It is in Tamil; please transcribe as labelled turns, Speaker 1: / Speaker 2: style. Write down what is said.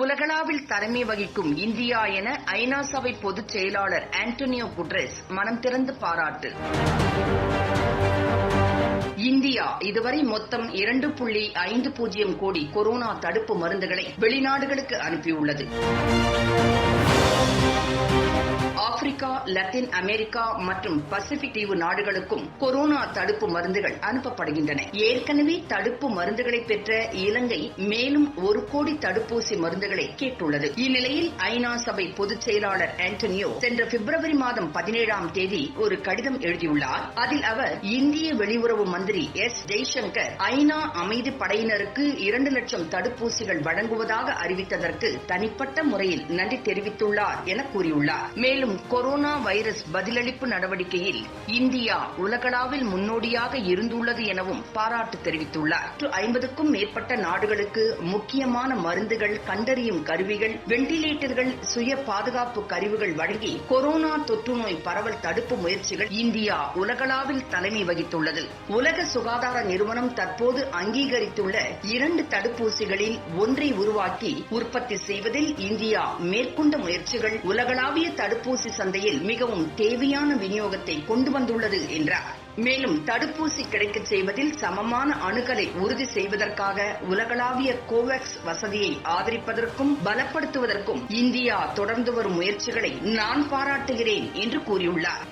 Speaker 1: உலகளாவில் தலைமை வகிக்கும் இந்தியா என ஐநா சபை பொதுச் செயலாளர் ஆண்டோனியோ குட்ரெஸ் மனம் திறந்து பாராட்டு. இந்தியா இதுவரை மொத்தம் இரண்டு புள்ளி ஐந்து பூஜ்ஜியம் கோடி கொரோனா தடுப்பு மருந்துகளை வெளிநாடுகளுக்கு அனுப்பியுள்ளது. லத்தீன் அமெரிக்கா மற்றும் பசிபிக் தீவு நாடுகளுக்கும் கொரோனா தடுப்பு மருந்துகள் அனுப்பப்படுகின்றன. ஏற்கனவே தடுப்பு மருந்துகளை பெற்ற இலங்கை மேலும் ஒரு கோடி தடுப்பூசி மருந்துகளை கேட்டுள்ளது. இந்நிலையில் ஐநா சபை பொதுச் செயலாளர் ஆண்டனியோ சென்ற பிப்ரவரி மாதம் பதினேழாம் தேதி ஒரு கடிதம் எழுதியுள்ளார். அதில் அவர் இந்திய வெளியுறவு மந்திரி எஸ் ஜெய்சங்கர் ஐநா அமைதி படையினருக்கு இரண்டு லட்சம் தடுப்பூசிகள் வழங்குவதாக அறிவித்ததற்கு தனிப்பட்ட முறையில் நன்றி தெரிவித்துள்ளார் என கூறியுள்ளார். மேலும் கொரோனா வைரஸ் பதிலளிப்பு நடவடிக்கையில் இந்தியா உலகளாவில் முன்னோடியாக இருந்துள்ளது எனவும் பாராட்டு தெரிவித்துள்ளார். ஐம்பதுக்கும் மேற்பட்ட நாடுகளுக்கு முக்கியமான மருந்துகள் கண்டறியும் கருவிகள் வெண்டிலேட்டர்கள் சுய பாதுகாப்பு கருவிகள் வழங்கி கொரோனா தொற்று நோய் பரவல் தடுப்பு முயற்சிகள் இந்தியா உலகளாவில் தலைமை வகித்துள்ளது. உலக சுகாதார நிறுவனம் தற்போது அங்கீகரித்துள்ள இரண்டு தடுப்பூசிகளில் ஒன்றை உருவாக்கி உற்பத்தி செய்வதில் இந்தியா மேற்கொண்ட முயற்சிகள் உலகளாவிய தடுப்பூசி சந்தையில் மிகவும் தேவையான விநியோகத்தை கொண்டு வந்துள்ளது என்றார். மேலும் தடுப்பூசி கிடைக்கச் செய்வதில் சமமான அணுகலை உறுதி செய்வதற்காக உலகளாவிய கோவேக்ஸ் வசதியை ஆதரிப்பதற்கும் பலப்படுத்துவதற்கும் இந்தியா தொடர்ந்து வரும் முயற்சிகளை நான் பாராட்டுகிறேன் என்று கூறியுள்ளார்.